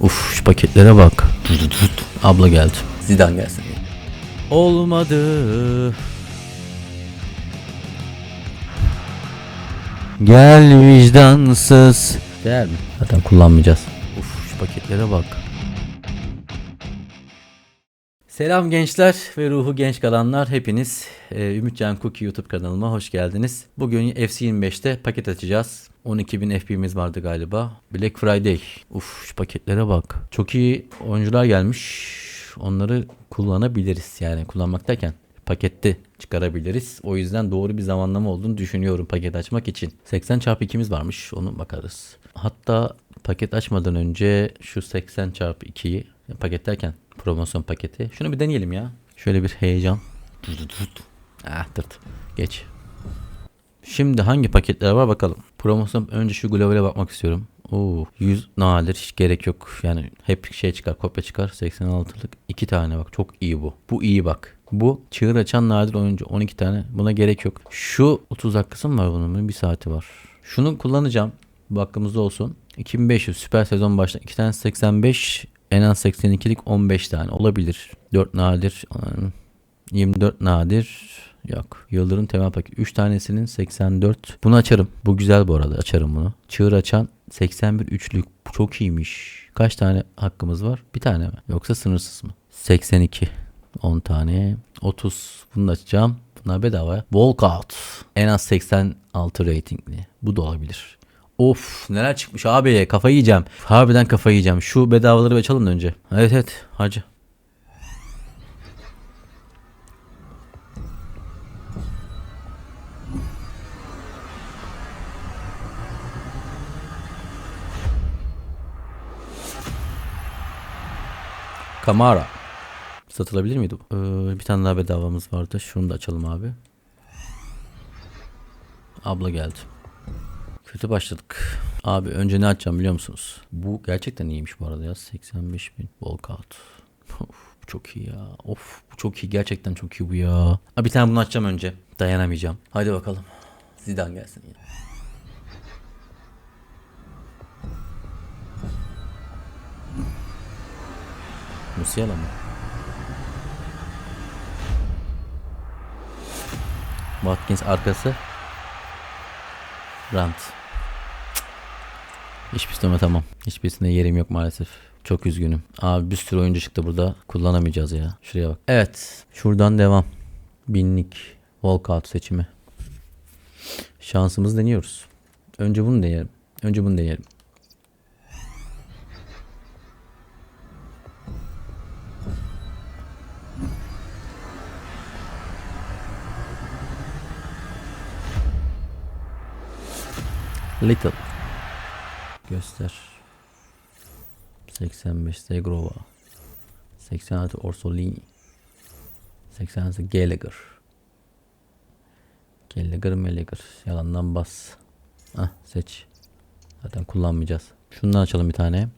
Uf şu paketlere bak. Abla geldi. Zidane gelsin. Olmadı. Gel vicdansız. Değer mi? Zaten kullanmayacağız. Uf şu paketlere bak. Selam gençler ve ruhu genç kalanlar hepiniz e, Ümitcan Cookie YouTube kanalıma hoş geldiniz. Bugün FC25'te paket açacağız. 12.000 FP'miz vardı galiba. Black Friday. Uf şu paketlere bak. Çok iyi oyuncular gelmiş. Onları kullanabiliriz yani kullanmak derken pakette çıkarabiliriz. O yüzden doğru bir zamanlama olduğunu düşünüyorum paket açmak için. 80 çarpı 2'miz varmış onu bakarız. Hatta paket açmadan önce şu 80 çarpı 2'yi paketlerken promosyon paketi. Şunu bir deneyelim ya. Şöyle bir heyecan. Ah tırt. Geç. Şimdi hangi paketler var bakalım. Promosyon önce şu globale bakmak istiyorum. Oo 100 nadir hiç gerek yok. Yani hep şey çıkar kopya çıkar. 86'lık 2 tane bak çok iyi bu. Bu iyi bak. Bu çığır açan nadir oyuncu 12 tane. Buna gerek yok. Şu 30 dakikası mı var bunun? Bir saati var. Şunu kullanacağım. Bu hakkımızda olsun. 2500 süper sezon başla. 2 tane 85 en az 82'lik 15 tane olabilir. 4 nadir 24 nadir yok. Yıldırım temel paket 3 tanesinin 84. Bunu açarım. Bu güzel bu arada. Açarım bunu. Çığır açan 81 üçlük. Bu çok iyiymiş. Kaç tane hakkımız var? Bir tane mi? Yoksa sınırsız mı? 82. 10 tane. 30. Bunu da açacağım. Bunlar bedava. Walkout. En az 86 ratingli. Bu da olabilir. Of neler çıkmış abi kafayı yiyeceğim. Harbiden kafayı yiyeceğim. Şu bedavaları bir açalım önce. Evet evet hacı. Kamara. Satılabilir miydi bu? Ee, bir tane daha bedavamız vardı. Şunu da açalım abi. Abla geldi. Kötü başladık. Abi önce ne açacağım biliyor musunuz? Bu gerçekten iyiymiş bu arada ya. 85 bin walkout. Of bu çok iyi ya. Of bu çok iyi. Gerçekten çok iyi bu ya. Ha, bir tane bunu açacağım önce. Dayanamayacağım. Hadi bakalım. Zidane gelsin ya. Musiala mı? Watkins arkası. Rant. Hiçbirisine tamam. Hiçbirisinde yerim yok maalesef. Çok üzgünüm. Abi bir sürü oyuncu çıktı burada. Kullanamayacağız ya. Şuraya bak. Evet. Şuradan devam. Binlik. Walkout seçimi. Şansımızı deniyoruz. Önce bunu deneyelim. Önce bunu deneyelim. Little. Göster. 85 Zegrova. 86 Orsolini. 86 Gallagher. Gallagher Gallagher. Yalandan bas. Ah seç. Zaten kullanmayacağız. Şundan açalım bir tane.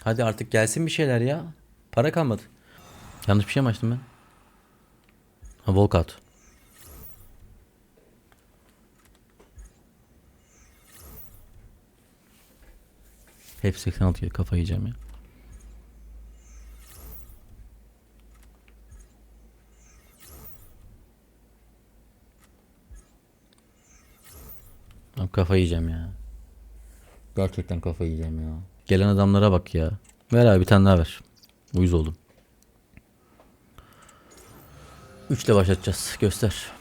Hadi artık gelsin bir şeyler ya. Para kalmadı. Yanlış bir şey mi açtım ben? Ha walkout. Hep 86 kere kafa yiyeceğim ya. Abi kafa yiyeceğim ya. Gerçekten kafa yiyeceğim ya. Gelen adamlara bak ya. Ver abi bir tane daha ver. Uyuz oldum. 3 ile başlatacağız. Göster.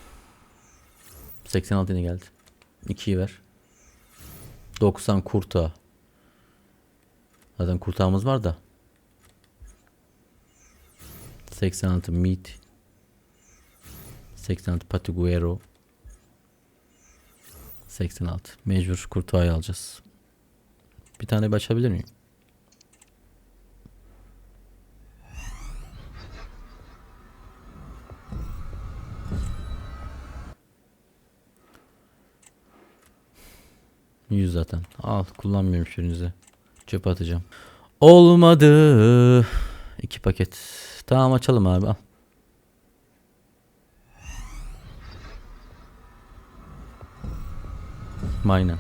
86 yine geldi. 2'yi ver. 90 kurta. Zaten kurtağımız var da. 86 Meat. 86 Patiguero. 86. Mecbur kurtağı alacağız. Bir tane açabilir miyim? Yüz zaten. Al kullanmıyorum şurinize. Çöpe atacağım. Olmadı. İki paket. Tamam açalım abi al. Aynen.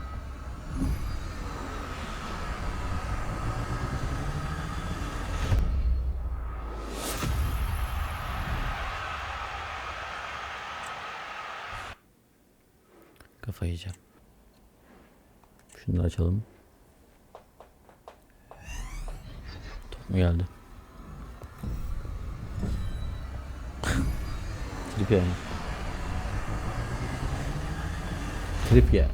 Kafayı yiyeceğim. Şunu da açalım. Mu geldi? Trip yani. Trip yer.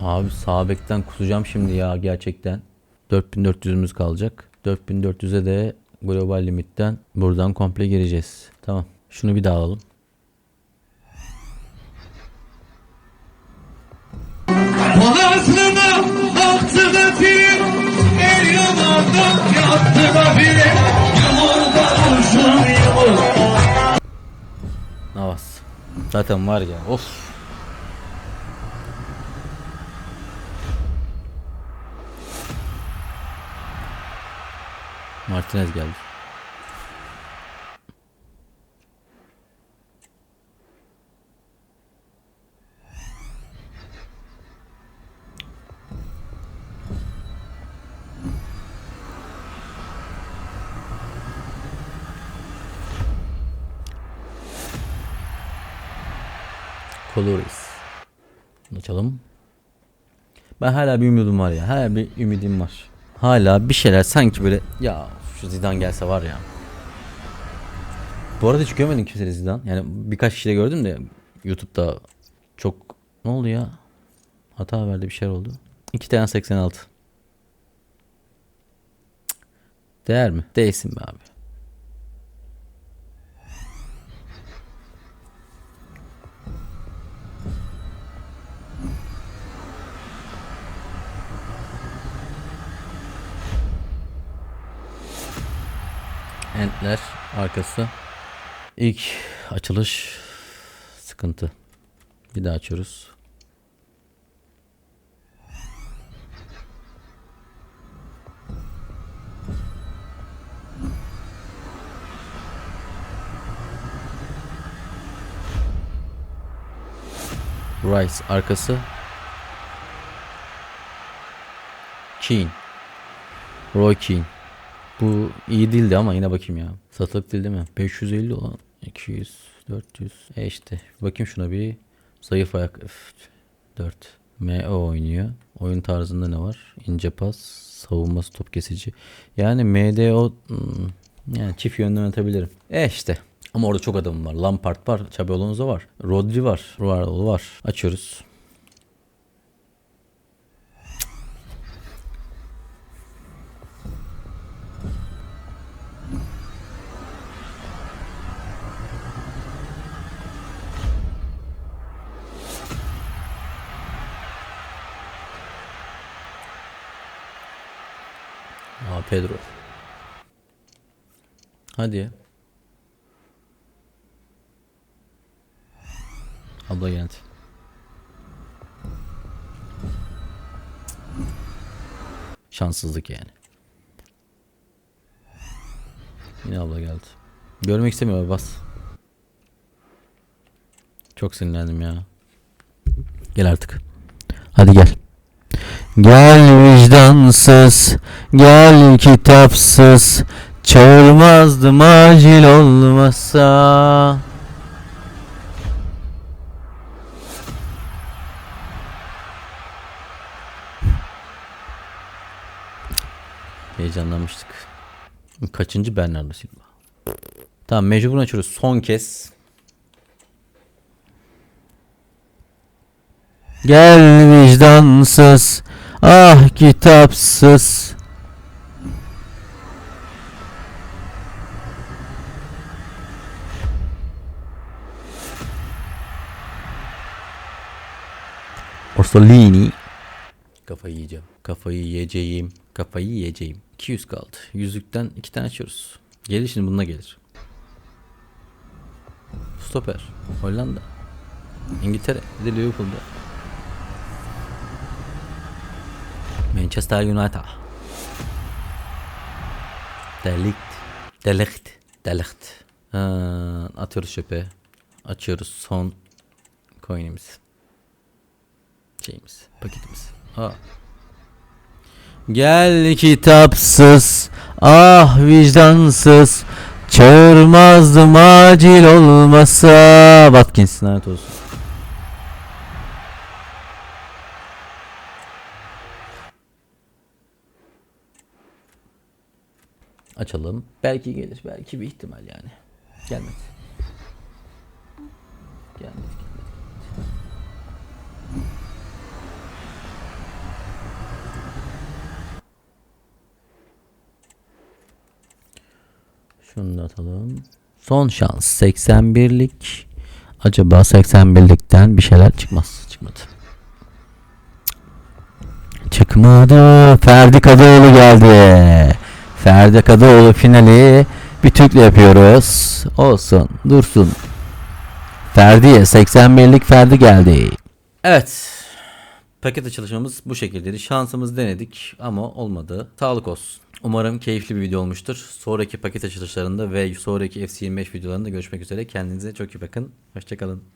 Abi sağ bekten kusacağım şimdi ya gerçekten. 4400'ümüz kalacak. 4400'e de global limitten buradan komple gireceğiz. Tamam. Şunu bir daha alalım. Anasına baktı da film El yalandan yattı da bile Yumurda kuşum yumurda Navas. Zaten var ya. Of. Martinez geldi. Bunu Açalım. Ben hala bir ümidim var ya. Hala bir ümidim var. Hala bir şeyler sanki böyle ya şu Zidane gelse var ya. Bu arada hiç görmedim kimseyi Zidane. Yani birkaç kişide gördüm de YouTube'da çok ne oldu ya? Hata verdi bir şeyler oldu. 2 tane 86. Cık. Değer mi? Değilsin be abi. Entler arkası. İlk açılış sıkıntı. Bir daha açıyoruz. Rice arkası. Keane. Roy Keane. Bu iyi değildi ama yine bakayım ya. Satılık değil değil mi? 550 olan 200 400 e işte bakayım şuna bir zayıf ayak Üf, 4 MO oynuyor. Oyun tarzında ne var? İnce pas, savunma top kesici. Yani MDO hmm, yani çift yönlü yönetebilirim. E işte. Ama orada çok adamım var. Lampard var, Xabi Alonso var. Rodri var. Var, var. Açıyoruz. Pedro. Hadi ya. Abla geldi. Şanssızlık yani. Yine abla geldi. Görmek istemiyor bas. Çok sinirlendim ya. Gel artık. Hadi gel. Gel vicdansız, gel kitapsız, çağırmazdım acil olmasa. Heyecanlanmıştık. Kaçıncı Bernardo Silva? Tamam mecbur açıyoruz son kez. Gel vicdansız, ah kitapsız. Orsolini. Kafayı yiyeceğim. Kafayı yiyeceğim. Kafayı yiyeceğim. 200 kaldı. Yüzlükten iki tane açıyoruz. Gelir şimdi bununla gelir. Stoper. Hollanda. İngiltere. Bir de Liverpool'da. Manchester United. Delikt. Delikt. Delikt. Ha, atıyoruz çöpe. Açıyoruz son coin'imiz. Şeyimiz. Paketimiz. Ha. Gel kitapsız, ah vicdansız, çağırmazdım acil olmasa. Watkins lanet olsun. Açalım. Belki gelir, belki bir ihtimal yani. Gelmedi. Gelmedi. Şunu da atalım. Son şans 81'lik. Acaba 81'likten bir şeyler çıkmaz. Çıkmadı. Çıkmadı. Ferdi Kadıoğlu geldi. Ferdi Kadıoğlu finali bir Türk'le yapıyoruz. Olsun. Dursun. Ferdi'ye 81'lik Ferdi geldi. Evet. Paket açılışımız bu şekildeydi. Şansımız denedik ama olmadı. Sağlık olsun. Umarım keyifli bir video olmuştur. Sonraki paket açılışlarında ve sonraki FC25 videolarında görüşmek üzere. Kendinize çok iyi bakın. Hoşçakalın.